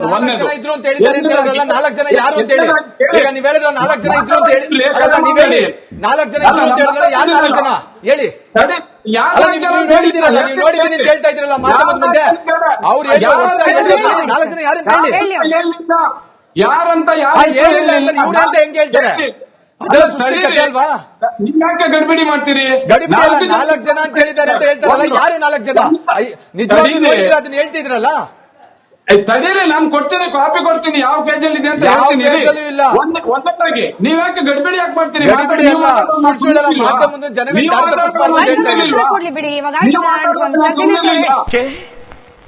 ಇದ್ರು ಅಂತ ನಾಲ್ಕು ಜನ ಯಾರು ಅಂತ ಹೇಳಿ. ಈಗ ನೀವ್ ಹೇಳಿದ್ರು ನಾಲ್ಕು ಜನ ಇದ್ರು ಅಂತ ಹೇಳಿ. ಅಲ್ಲ ನೀವ್ ಹೇಳಿ. ನಾಲ್ಕು ಜನ ಇದ್ರು ಅಂತ ಯಾರು ನಾಲ್ಕು ಜನ? ಹೇಳಿ. ನೀವು ನೋಡಿದ್ದೀರಲ್ಲ ಅಂತ ಹೇಳ್ತಾ ಇದ್ರಲ್ಲ ಮಾಧ್ಯಮದ ಮುಂದೆ. ಅವ್ರು ಹೇಳಿ ವರ್ಷ ನಾಲ್ಕು ಜನ ಯಾರು ಹೇಳಿ. ಯಾರಂತ ಹೇಳಿಲ್ಲ ಅಂತ ಇವ್ರು ಅಂತ ಹೆಂಗ್ ಹೇಳ್ತಾರೆ? ಅಲ್ವಾ? ಯಾಕೆ ಗಡ್ಬಿಡಿ ಮಾಡ್ತೀರಿ? ಗಡಿಬಿಡಿ ನಾಲ್ಕು ಜನ- ಅಂತ ಹೇಳಿದ್ದಾರೆ ಅಂತ ಹೇಳ್ತಾರಲ್ಲ ಯಾರು ನಾಲ್ಕು ಜನ? ನಿಜವಾಗಿ ಅದನ್ನ ಹೇಳ್ತಿದ್ರಲ್ಲ? ತಡೀರಿ ನಾನು ಕೊಡ್ತೀನಿ ಕಾಪಿ ಕೊಡ್ತೀನಿ ಯಾವ ಪೇಜ್ ಅಲ್ಲಿ ಇದೆ ಅಂತ ಯಾವ ಹೇಳ್ತೀನಿ page ಅಲ್ಲೂ ಇಲ್ಲ. ಒಂದ್- ಒಂದೊಂದಾಗಿ. ನೀವ್ ಯಾಕೆ ಗಡ್ಬಿಡಿ ಯಾಕೆ ಮಾಡ್ತೀರಿ? ಗಡಿಬಿಡಿ ಅಲ್ಲ, ಸುಳ್ಳು ನೀವು ದಾರಿ ತಪ್ಪಿಸ್ಬಾರ್ದು ಅಂತ ಮಾತಾಡೋದು ಹೇಳ್ತಾ ಇದ್ದೀನಿ. ಗೊತ್ತಿಲ್ವಾ? ಕೊಡ್ಲಿ ಬಿಡಿ, ಇವಾಗ ಆಯ್ತು, ನಾನು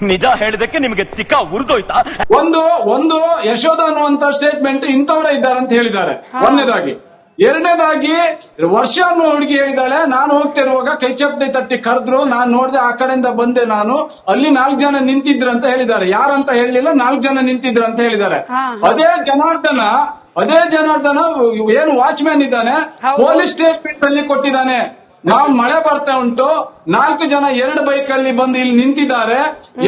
ನಿಜ ಹೇಳಿದಕ್ಕೆ ನಿಮಗೆ ತಿಕ್ಕ ಉರಿದೋಯ್ತಾ? ಒಂದು ಒಂದು ಯಶೋಧ ಅನ್ನುವಂತ ಸ್ಟೇಟ್ಮೆಂಟ್ ಇಂಥವರೇ ಇದ್ದಾರೆ ಅಂತ ಹೇಳಿದ್ದಾರೆ ಒಂದನೇದಾಗಿ ಎರಡನೇದಾಗಿ ವರ್ಷ ಅನ್ನೋ ಹುಡುಗಿ ಹೇಳಿದಾಳೆ ನಾನು ಹೋಗ್ತಿರುವಾಗ ಕೈ ತಟ್ಟಿ ಕರೆದ್ರು ನಾನು ನೋಡಿದೆ ಆ ಕಡೆಯಿಂದ ಬಂದೆ ನಾನು ಅಲ್ಲಿ ನಾಲ್ಕು ಜನ ನಿಂತಿದ್ರು ಅಂತ ಹೇಳಿದ್ದಾರೆ. ಯಾರಂತ ಹೇಳಲಿಲ್ಲ ನಾಲ್ಕು ಜನ ನಿಂತಿದ್ರು ಅಂತ ಹೇಳಿದ್ದಾರೆ. ಅದೇ ಜನಾರ್ದನ ಅದೇ ಜನಾರ್ದನ ಏನು ವಾಚ್ಮ್ಯಾನ್ ಇದ್ದಾನೆ ಪೊಲೀಸ್ ಸ್ಟೇಟ್ಮೆಂಟ್ ಅಲ್ಲಿ ಕೊಟ್ಟಿದ್ದಾನೆ. ನಾವ್ ಮಳೆ ಬರ್ತಾ ಉಂಟು ನಾಲ್ಕು ಜನ ಎರಡು ಬೈಕ್ ಅಲ್ಲಿ ಬಂದು ಇಲ್ಲಿ ನಿಂತಿದ್ದಾರೆ.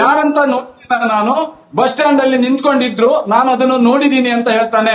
ಯಾರಂತ ನೋಡ್ತಿದ್ದಾರೆ ನಾನು ಬಸ್ ಸ್ಟ್ಯಾಂಡ್ ಅಲ್ಲಿ ನಿಂತ್ಕೊಂಡಿದ್ರು ನಾನು ಅದನ್ನು ನೋಡಿದೀನಿ ಅಂತ ಹೇಳ್ತಾನೆ.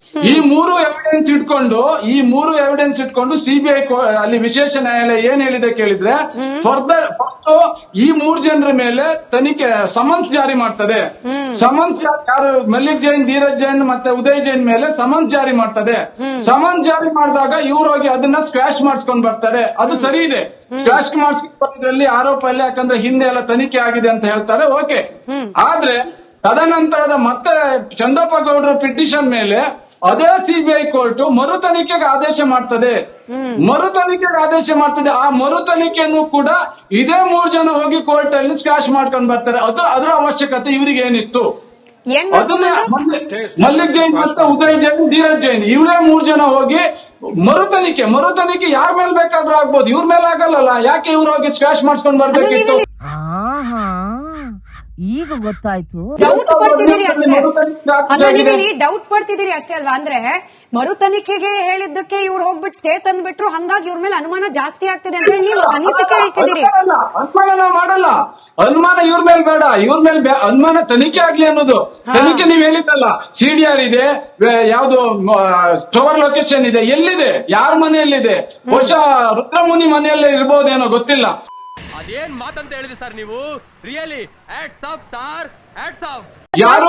ಈ ಮೂರು ಎವಿಡೆನ್ಸ್ ಇಟ್ಕೊಂಡು ಈ ಮೂರು ಎವಿಡೆನ್ಸ್ ಇಟ್ಕೊಂಡು ಸಿಬಿಐ ಅಲ್ಲಿ ವಿಶೇಷ ನ್ಯಾಯಾಲಯ ಏನ್ ಹೇಳಿದೆ ಕೇಳಿದ್ರೆ ಫರ್ದರ್ ಫಸ್ಟ್ ಈ ಮೂರ್ ಜನರ ಮೇಲೆ ತನಿಖೆ ಸಮನ್ಸ್ ಜಾರಿ ಮಾಡ್ತದೆ. ಸಮನ್ಸ್ ಯಾರು? ಮಲ್ಲಿಕ್ ಜೈನ್ ಧೀರಜ್ ಜೈನ್ ಮತ್ತೆ ಉದಯ್ ಜೈನ್ ಮೇಲೆ ಸಮನ್ಸ್ ಜಾರಿ ಮಾಡ್ತದೆ. ಸಮನ್ಸ್ ಜಾರಿ ಮಾಡಿದಾಗ ಇವ್ರು ಹೋಗಿ ಅದನ್ನ ಸ್ಕ್ರಾಶ್ ಮಾಡಿಸ್ಕೊಂಡ್ ಬರ್ತಾರೆ. ಅದು ಸರಿ ಇದೆ. ಸ್ಕ್ವಾಶ್ ಮಾಡಿಸ್ಕೊಂಡ್ ಬರೋದ್ರಲ್ಲಿ ಆರೋಪ ಇಲ್ಲ ಯಾಕಂದ್ರೆ ಹಿಂದೆ ಎಲ್ಲ ತನಿಖೆ ಆಗಿದೆ ಅಂತ ಹೇಳ್ತಾರೆ. ಓಕೆ ಆದ್ರೆ ತದನಂತರದ ಮತ್ತೆ ಚಂದಪ್ಪ ಗೌಡರ ಪಿಟಿಷನ್ ಮೇಲೆ ಅದೇ ಸಿಬಿಐ ಕೋರ್ಟ್ ಮರು ತನಿಖೆಗೆ ಆದೇಶ ಮಾಡ್ತದೆ. ಮರು ತನಿಖೆಗೆ ಆದೇಶ ಮಾಡ್ತದೆ. ಆ ಮರು ತನಿಖೆಯನ್ನು ಕೂಡ ಇದೇ ಮೂರು ಜನ ಹೋಗಿ ಕೋರ್ಟ್ ಅಲ್ಲಿ ಸ್ಕ್ಯಾಶ್ ಮಾಡ್ಕೊಂಡು ಬರ್ತಾರೆ. ಅದು ಅದರ ಅವಶ್ಯಕತೆ ಇವರಿಗೆ ಏನಿತ್ತು? ಅದನ್ನೇ ಮಲ್ಲಿಕ್ ಜೈನ್ ಮತ್ತೆ ಉದಯ್ ಜೈನ್ ಧೀರಜ್ ಜೈನ್ ಇವರೇ ಮೂರ್ ಜನ ಹೋಗಿ ಮರು ತನಿಖೆ. ಮರು ತನಿಖೆ ಯಾರ ಮೇಲೆ ಬೇಕಾದ್ರೂ ಆಗ್ಬೋದು. ಇವ್ರ ಮೇಲೆ ಆಗಲ್ಲಲ್ಲ. ಯಾಕೆ ಇವ್ರು ಹೋಗಿ ಸ್ಕ್ಯಾಶ್ ಮಾಡ್ಸ್ಕೊಂಡ್ ಬರ್ಬೇಕಿತ್ತು? ಈಗ ಗೊತ್ತಾಯ್ತು. ಡೌಟ್ ಪಡ್ತಿದ್ದೀರಿ ಅಷ್ಟೇ. ಅಂದ್ರೆ ನೀವಿಲ್ಲಿ ಡೌಟ್ ಪಡ್ತಿದ್ದೀರಿ ಅಷ್ಟೇ ಅಲ್ವಾ? ಅಂದ್ರೆ ಮರು ತನಿಖೆಗೆ ಹೇಳಿದ್ದಕ್ಕೆ ಇವ್ರು ಹೋಗ್ಬಿಟ್ಟು ಸ್ಟೇ ತಂದ್ಬಿಟ್ರು ಹಂಗಾಗಿ ಇವ್ರ ಮೇಲೆ ಅನುಮಾನ ಜಾಸ್ತಿ ಆಗ್ತಿದೆ ಅಂತ ಹೇಳಿ ನೀವು ಅನಿಸಿಕೆ ಹೇಳ್ತಿದ್ದೀರಿ. ಅನುಮಾನ ನಾವು ಮಾಡಲ್ಲ. ಅನುಮಾನ ಇವ್ರ ಮೇಲೆ ಬೇಡ ಇವ್ರ ಮೇಲೆ ಅನುಮಾನ ತನಿಖೆ ಆಗ್ಲಿ ಅನ್ನೋದು. ತನಿಖೆ ನೀವ್ ಹೇಳಿದ್ದಲ್ಲ. ಸಿಡಿಆರ್ ಇದೆ ಯಾವ್ದು ಸ್ಟೋರ್ ಲೊಕೇಶನ್ ಇದೆ ಎಲ್ಲಿದೆ? ಯಾರ ಮನೆಯಲ್ಲಿದೆ? ಬಹುಶಃ ರುದ್ರಮುನಿ ಮನೆಯಲ್ಲೇ ಇರ್ಬೋದೇನೋ ಗೊತ್ತಿಲ್ಲ. ಅದೇನ್ ಮಾತಂತ ಹೇಳಿದ್ರಿ ಸರ್ ನೀವು? Really hats off sir hats off ಯಾರು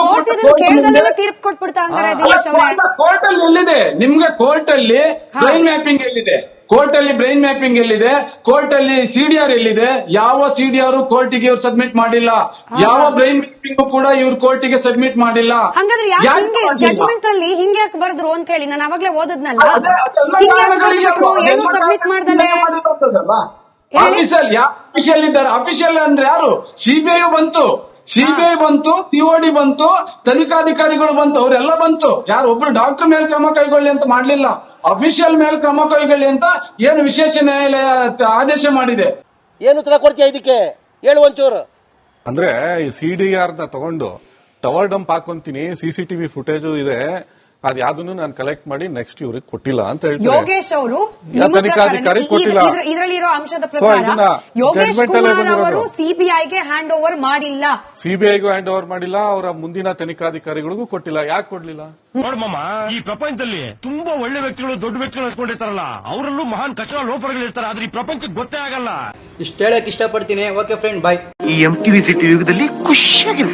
ತೀರ್ಪು ಕೊಟ್ಬಿಡ್ತಾ ಕೋರ್ಟ್ ಅಲ್ಲಿ ಎಲ್ಲಿದೆ ನಿಮ್ಗೆ ಕೋರ್ಟ್ ಅಲ್ಲಿ ಬ್ರೈನ್ ಮ್ಯಾಪಿಂಗ್ ಎಲ್ಲಿದೆ? ಕೋರ್ಟ್ ಅಲ್ಲಿ ಬ್ರೈನ್ ಮ್ಯಾಪಿಂಗ್ ಎಲ್ಲಿದೆ? ಕೋರ್ಟ್ ಅಲ್ಲಿ ಸಿಡಿಆರ್ ಎಲ್ಲಿದೆ? ಯಾವ ಸಿಡಿಆರ್ ಕೋರ್ಟಿಗೆ ಇವ್ರು ಸಬ್ಮಿಟ್ ಮಾಡಿಲ್ಲ? ಯಾವ ಬ್ರೈನ್ ಮ್ಯಾಪಿಂಗ್ ಕೂಡ ಇವ್ರು ಕೋರ್ಟಿಗೆ ಸಬ್ಮಿಟ್ ಮಾಡಿಲ್ಲ? ಹಂಗಾದ್ರೆ ಯಾಕೆ? ಜಡ್ಜ್ಮೆಂಟ್ ಅಲ್ಲಿ ಹಿಂಗೆ ಯಾಕೆ ಬರೆದ್ರು ಅಂತ ಹೇಳಿ ನಾನು ಅವಾಗ್ಲೇ ಓದದ್ನಲ್ಲ? ಸಬ್ಮಿಟ್ ಮಾಡ್ದಲೆ? ಮಾಡಿರೋದಲ್ಲ. ಹೇಳಿ. ಆಫೀಸಲ್ ಯಾವ ಅಫಿಷಿಯಲ್ ಇದ್ದಾರೆ. ಅಫಿಷಿಯಲ್ ಅಂದ್ರೆ ಯಾರು? ಸಿಬಿಐ ಬಂತು. ಸಿಬಿಐ ಬಂತು ಪಿಒಡಿ ಬಂತು ತನಿಖಾಧಿಕಾರಿಗಳು ಬಂತು ಅವರೆಲ್ಲ ಬಂತು. ಯಾರು? ಒಬ್ರು ಡಾಕ್ಟರ್ ಮೇಲೆ ಕ್ರಮ ಕೈಗೊಳ್ಳಿ ಅಂತ ಮಾಡ್ಲಿಲ್ಲ. ಅಫಿಷಿಯಲ್ ಮೇಲೆ ಕ್ರಮ ಕೈಗೊಳ್ಳಿ ಅಂತ ಏನು ವಿಶೇಷ ನ್ಯಾಯಾಲಯ ಆದೇಶ ಮಾಡಿದೆ? ಏನು ಉತ್ತರ ಕೊಡ್ತೀಯ ಇದಕ್ಕೆ? ಹೇಳು ಒಂಚೂರು. ಅಂದ್ರೆ ಈ ಸಿ ಡಿ ಆರ್ನ ತಗೊಂಡು ಟವರ್ ಡಂಪ್ ಹಾಕೊಂತೀನಿ ಸಿಸಿಟಿವಿ ಫುಟೇಜ್ ಇದೆ. ಅದ್ ಯಾವ್ದನ್ನು ನಾನು ಕಲೆಕ್ಟ್ ಮಾಡಿ ನೆಕ್ಸ್ಟ್ ಇವ್ರಿಗೆ ಕೊಟ್ಟಿಲ್ಲ ಅಂತ ಹೇಳ್ತಾರೆ. ಯೋಗೇಶ್ ಅವರು ತನಿಖಾಧಿಕಾರಿ ಕೊಟ್ಟಿಲ್ಲ. ಇದರಲ್ಲಿರೋ ಅಂಶದ ಪ್ರಕಾರ ಯೋಗೇಶ್ ಕುಮಾರ್ ಅವರು ಸಿಬಿಐಗೆ ಹ್ಯಾಂಡ್ ಓವರ್ ಮಾಡಿಲ್ಲ. ಸಿಬಿಐಗೂ ಹ್ಯಾಂಡ್ ಓವರ್ ಮಾಡಿಲ್ಲ ಅವರ ಮುಂದಿನ ತನಿಖಾಧಿಕಾರಿಗಳಿಗೂ ಕೊಟ್ಟಿಲ್ಲ. ಯಾಕೆ ಕೊಡ್ಲಿಲ್ಲ? ನೋಡಮ್ಮ ಈ ಪ್ರಪಂಚದಲ್ಲಿ ತುಂಬಾ ಒಳ್ಳೆ ವ್ಯಕ್ತಿಗಳು ದೊಡ್ಡ ವ್ಯಕ್ತಿಗಳು ಅನ್ಕೊಂಡಿರ್ತಾರಲ್ಲ ಅವರಲ್ಲೂ ಮಹಾನ್ ಕಚರ ಲೋಪಗಳು ಇರ್ತಾರೆ ಆದ್ರೆ ಈ ಪ್ರಪಂಚಕ್ಕೆ ಗೊತ್ತೇ ಆಗಲ್ಲ. ಇಷ್ಟ ಹೇಳಕ್ ಇಷ್ಟಪಡ್ತೀನಿ. ಓಕೆ ಫ್ರೆಂಡ್ ಬಾಯ್ ಈ ಎಂ ಟಿವಿ ಸಿಟಿ ಯುಗದಲ್ಲಿ ಖುಷಿಯಾಗಿರು